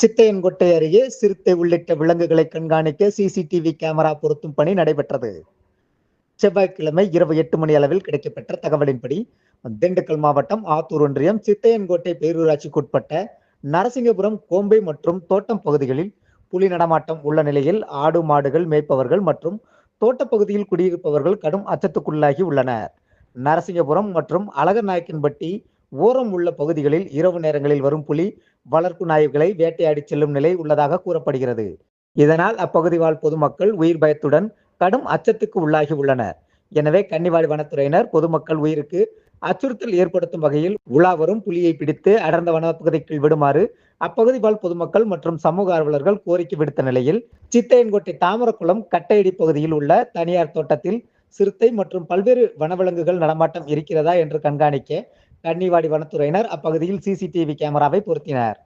சித்தையன்கொட்டை அருகே சிறுத்தை உள்ளிட்ட விலங்குகளை கண்காணிக்க சிசிடிவி கேமரா பொருத்தும் பணி நடைபெற்றது. செவ்வாய்க்கிழமை இரவு எட்டு மணி அளவில் கிடைக்கப்பெற்ற தகவலின்படி திண்டுக்கல் மாவட்டம் ஆத்தூர் ஒன்றியம் சித்தையன்கோட்டை பேரூராட்சிக்குட்பட்ட நரசிங்கபுரம் கோம்பை மற்றும் தோட்டம் பகுதிகளில் புலி நடமாட்டம் உள்ள நிலையில் ஆடு மாடுகள் மேய்ப்பவர்கள் மற்றும் தோட்டப்பகுதியில் குடியிருப்பவர்கள் கடும் அச்சத்துக்குள்ளாகி உள்ளனர். நரசிங்கபுரம் மற்றும் அழகநாயக்கன்பட்டி ஓரம் உள்ள பகுதிகளில் இரவு நேரங்களில் வரும் புலி வளர்ப்பு நாய்களை வேட்டையாடி செல்லும் நிலை உள்ளதாக கூறப்படுகிறது. இதனால் அப்பகுதி வாழ் பொதுமக்கள் உயிர் பயத்துடன் கடும் அச்சத்துக்கு உள்ளாகி உள்ளனர். எனவே கன்னிவாடி வனத்துறையினர் பொதுமக்கள் உயிருக்கு அச்சுறுத்தல் ஏற்படுத்தும் வகையில் உலா வரும் புலியை பிடித்து அடர்ந்த வனப்பகுதிக்குள் விடுமாறு அப்பகுதி வாழ் பொதுமக்கள் மற்றும் சமூக ஆர்வலர்கள் கோரிக்கை விடுத்த நிலையில் சித்தையன்கோட்டை தாமரக்குளம் கட்டையடி பகுதியில் உள்ள தனியார் தோட்டத்தில் சிறுத்தை மற்றும் பல்வேறு வனவிலங்குகள் நடமாட்டம் இருக்கிறதா என்று கண்காணிக்க கன்னிவாடி வனத்துறையினர் அப்பகுதியில் சிசிடிவி கேமராவை பொருத்தினர்.